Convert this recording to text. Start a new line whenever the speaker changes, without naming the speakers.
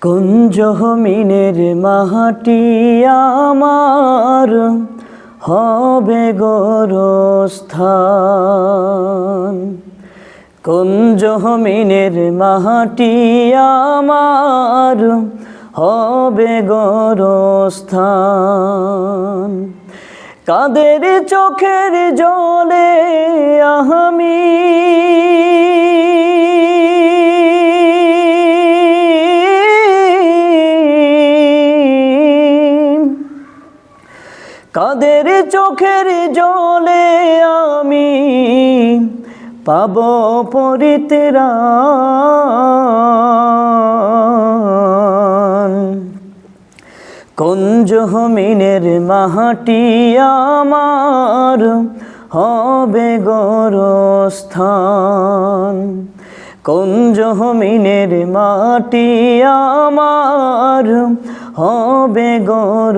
কুঞ্জমিনের মাহাটি আমার হবে গরস্থান। কুঞ্জমিনের মাহাটি আমার হবে গরস্থান। কাদের চোখের জলে আহমি কাদের চোখের জলে আমি পাব পরিতেরান কুঞ্জমিনের মাহাটি আমার হবে গরস্থান। কুঞ্জমিনের মাটি আমার হবে গর